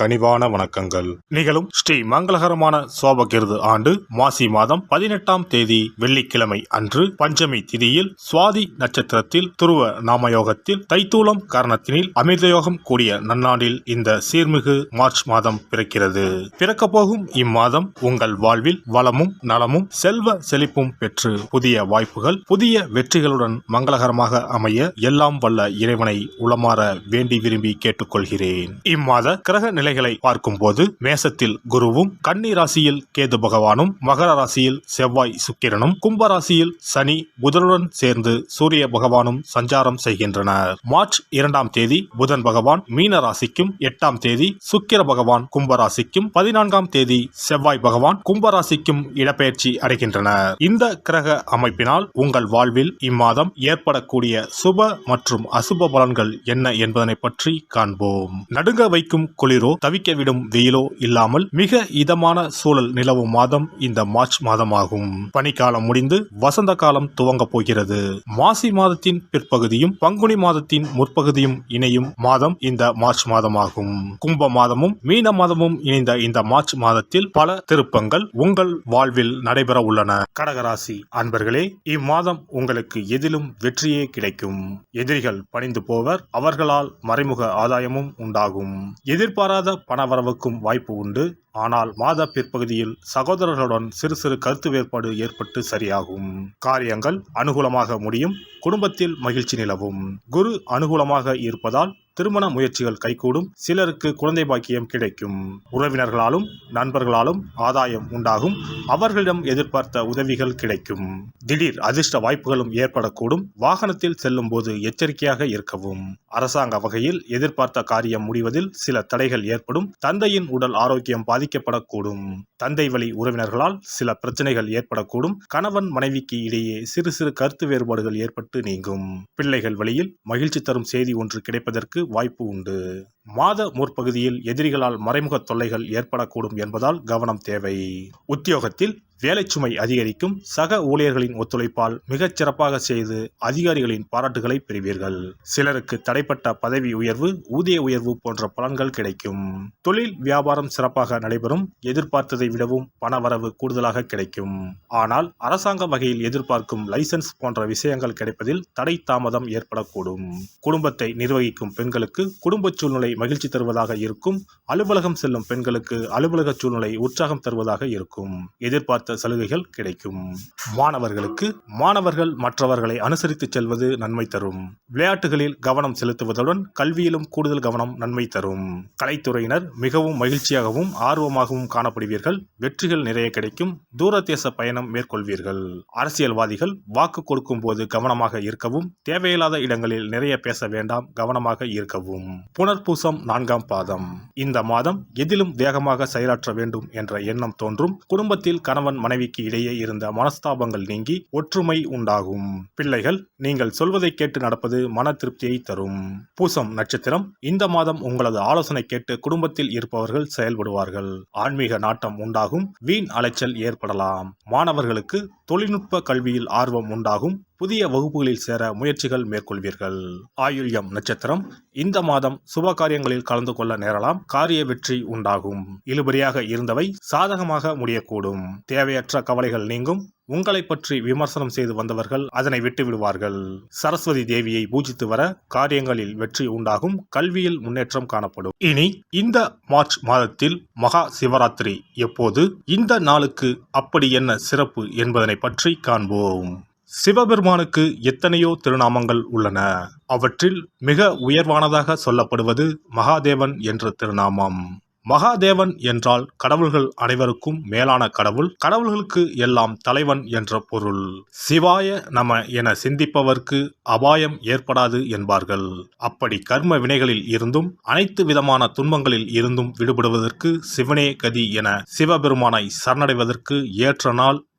கனிவான வணக்கங்கள். நிகழும் ஸ்ரீ மங்களகரமான சோபகிருது ஆண்டு மாசி மாதம் பதினெட்டாம் தேதி வெள்ளிக்கிழமை அன்று பஞ்சமி திதியில் சுவாதி நட்சத்திரத்தில் துருவ நாமயோகத்தில் தைத்தூலம் காரணத்தினில் அமிர்தயோகம் கூடிய நன்னாண்டில் இந்த சீர்மிகு மார்ச் மாதம் பிறக்கிறது. பிறக்க போகும் இம்மாதம் உங்கள் வாழ்வில் வளமும் நலமும் செல்வ செழிப்பும் பெற்று புதிய வாய்ப்புகள் புதிய வெற்றிகளுடன் மங்களகரமாக அமைய எல்லாம் வல்ல இறைவனை உளமாற வேண்டி விரும்பி கேட்டுக்கொள்கிறேன். இம்மாத கிரக நிலை நிலைகளை பார்க்கும்போது மேசத்தில் குருவும் கன்னி ராசியில் கேது பகவானும் மகர ராசியில் செவ்வாய் சுக்கிரனும் கும்ப ராசியில் சனி புதனுடன் சேர்ந்து சூரிய பகவானும் சஞ்சாரம் செய்கின்றனர். மார்ச் இரண்டாம் தேதி புதன் பகவான் மீன ராசிக்கும் எட்டாம் தேதி சுக்கிர பகவான் கும்ப ராசிக்கும் பதினான்காம் தேதி செவ்வாய் பகவான் கும்ப ராசிக்கும் இடப்பெயர்ச்சி அடைகின்றனர். இந்த கிரக அமைப்பினால் உங்கள் வாழ்வில் இம்மாதம் ஏற்படக்கூடிய சுப மற்றும் அசுப பலன்கள் என்ன என்பதனை பற்றி காண்போம். நடுங்க வைக்கும் குளிரோ தவிக்க விடும் வெயிலோ இல்லாமல் மிக இதமான சூழல் நிலவும் மாதம் இந்த மார்ச் மாதமாகும். பனிக்காலம் முடிந்து வசந்த காலம் துவங்கப் போகிறது. மாசி மாதத்தின் பிற்பகுதியும் பங்குனி மாதத்தின் முற்பகுதியும் இணையும் மாதம் இந்த மார்ச் மாதமாகும். கும்ப மாதமும் மீன மாதமும் இணைந்த இந்த மார்ச் மாதத்தில் பல திருப்பங்கள் உங்கள் வாழ்வில் நடைபெற உள்ளன. கடகராசி அன்பர்களே இம்மாதம் உங்களுக்கு எதிலும் வெற்றியே கிடைக்கும். எதிரிகள் பணிந்து போவர் அவர்களால் மறைமுக ஆதாயமும் உண்டாகும். எதிர்பாராத பணவரவுக்கும் வாய்ப்பு உண்டு. ஆனால் மாத பிற்பகுதியில் சகோதரர்களுடன் சிறு சிறு கருத்து வேறுபாடு ஏற்பட்டு சரியாகும். காரியங்கள் அனுகூலமாக முடியும் குடும்பத்தில் மகிழ்ச்சி நிலவும். குரு அனுகூலமாக இருப்பதால் திருமண முயற்சிகள் கைகூடும் சிலருக்கு குழந்தை பாக்கியம் கிடைக்கும். உறவினர்களாலும் நண்பர்களாலும் ஆதாயம் உண்டாகும் அவர்களிடம் எதிர்பார்த்த உதவிகள் கிடைக்கும். திடீர் அதிர்ஷ்ட வாய்ப்புகளும் ஏற்படக்கூடும் வாகனத்தில் செல்லும் போது எச்சரிக்கையாக இருக்கவும். அரசாங்க வகையில் எதிர்பார்த்த காரியம் முடிவதில் சில தடைகள் ஏற்படும் தந்தையின் உடல் ஆரோக்கியம் பாதிக்கப்படக்கூடும். தந்தை வழி உறவினர்களால் சில பிரச்சனைகள் ஏற்படக்கூடும். கணவன் மனைவிக்கு இடையே சிறு சிறு கருத்து வேறுபாடுகள் ஏற்பட்டு நீங்கும். பிள்ளைகள் வழியில் மகிழ்ச்சி தரும் செய்தி ஒன்று கிடைப்பதற்கு வாய்ப்பு உண்டு. மாத முற்பகுதியில் எதிரிகளால் மறைமுக தொல்லைகள் ஏற்படக்கூடும் என்பதால் கவனம் தேவை. உத்தியோகத்தில் வேலைச்சுமை அதிகரிக்கும் சக ஊழியர்களின் ஒத்துழைப்பால் மிகச் சிறப்பாக செய்து அதிகாரிகளின் பாராட்டுகளை பெறுவீர்கள். சிலருக்கு தடைப்பட்ட பதவி உயர்வு ஊதிய உயர்வு போன்ற பலன்கள் கிடைக்கும். தொழில் வியாபாரம் சிறப்பாக நடைபெறும் எதிர்பார்த்ததை விடவும் பணவரவு கூடுதலாக கிடைக்கும். ஆனால் அரசாங்க வகையில் எதிர்பார்க்கும் லைசன்ஸ் போன்ற விஷயங்கள் கிடைப்பதில் தடை தாமதம் ஏற்படக்கூடும். குடும்பத்தை நிர்வகிக்கும் பெண்களுக்கு குடும்ப சூழ்நிலை மகிழ்ச்சி தருவதாக இருக்கும் அலுவலகம் செல்லும் பெண்களுக்கு அலுவலக சூழ்நிலை உற்சாகம் தருவதாக இருக்கும். எதிர்பார்த்த சலுகைகள் கிடைக்கும். மாணவர்களுக்கு மாணவர்கள் மற்றவர்களை அனுசரித்து செல்வது நன்மை தரும். விளையாட்டுகளில் கவனம் செலுத்துவதுடன் கல்வியிலும் கூடுதல் கவனம் நன்மை தரும். கலைத்துறையினர் மிகவும் மகிழ்ச்சியாகவும் ஆர்வமாகவும் காணப்படுவீர்கள். வெற்றிகள் நிறைய கிடைக்கும். தூரதேச பயணம் மேற்கொள்வீர்கள். அரசியல்வாதிகள் வாக்கு கொடுக்கும் போது கவனமாக இருக்கவும் தேவையில்லாத இடங்களில் நிறைய பேச வேண்டாம் கவனமாக இருக்கவும். புனர்பூசம் நான்காம் பாதம். இந்த மாதம் எதிலும் வேகமாக செயலாற்ற வேண்டும் என்ற எண்ணம் தோன்றும். குடும்பத்தில் கணவன் மனைவிக்கு இடையே இருந்த மனஸ்தாபங்கள் நீங்கி ஒற்றுமை உண்டாகும். பிள்ளைகள் நீங்கள் சொல்வதை கேட்டு நடப்பது மன திருப்தியை தரும். பூசம் நட்சத்திரம் இந்த மாதம் உங்களது ஆலோசனை கேட்டு குடும்பத்தில் இருப்பவர்கள் செயல்படுவார்கள். ஆன்மீக நாட்டம் உண்டாகும் வீண் அலைச்சல் ஏற்படலாம். மாணவர்களுக்கு தொழில்நுட்ப கல்வியில் ஆர்வம் உண்டாகும். புதிய வகுப்புகளில் சேர முயற்சிகள் மேற்கொள்வீர்கள். ஆயுள்யம் நட்சத்திரம். இந்த மாதம் சுப காரியங்களில் கலந்து கொள்ள நேரலாம். காரிய வெற்றி உண்டாகும். இழுபறியாக இருந்தவை சாதகமாக முடியக்கூடும். தேவையற்ற கவலைகள் நீங்கும். உங்களை பற்றி விமர்சனம் செய்து வந்தவர்கள் அதனை விட்டு விடுவார்கள் சரஸ்வதி தேவியை பூஜித்து வர காரியங்களில் வெற்றி உண்டாகும். கல்வியில் முன்னேற்றம் காணப்படும். இனி இந்த மார்ச் மாதத்தில் மகா சிவராத்திரி. எப்போது? இந்த நாளுக்கு அப்படி என்ன சிறப்பு என்பதனை பற்றி காண்போம். சிவபெருமானுக்கு எத்தனையோ திருநாமங்கள் உள்ளன. அவற்றில் மிக உயர்வானதாக சொல்லப்படுவது மகாதேவன் என்ற திருநாமம். மகாதேவன் என்றால் கடவுள்கள் அனைவருக்கும் மேலான கடவுள். கடவுள்களுக்கு எல்லாம் தலைவன் என்ற பொருள். சிவாய நம என சிந்திப்பவர்க்கு அபாயம் ஏற்படாது என்பார்கள். அப்படி கர்ம வினைகளில் இருந்தும் அனைத்து விதமான துன்பங்களில் இருந்தும் விடுபடுவதற்கு சிவனே கதி என சிவபெருமானை சரணடைவதற்கு ஏற்ற நாள்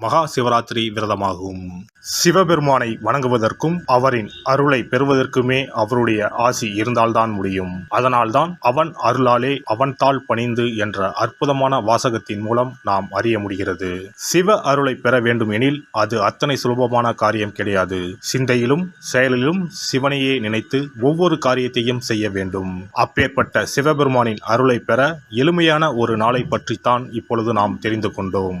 மகா சிவராத்திரி விரதமாகும். சிவபெருமானை வணங்குவதற்கும் அவரின் அருளை பெறுவதற்குமே அவருடைய ஆசி இருந்தால்தான் முடியும். அதனால்தான் அவன் அருளாலே அவன் தாள் பணிந்து என்ற அற்புதமான வாசகத்தின் மூலம் நாம் அறிய முடிகிறது. சிவ அருளை பெற வேண்டும் எனில் அது அத்தனை சுலபமான காரியம் கிடையாது. சிந்தையிலும் செயலிலும் சிவனையே நினைத்து ஒவ்வொரு காரியத்தையும் செய்ய வேண்டும். அப்பேற்பட்ட சிவபெருமானின் அருளை பெற எளிமையான ஒரு நாளை பற்றித்தான் இப்பொழுது நாம் தெரிந்து கொண்டோம்.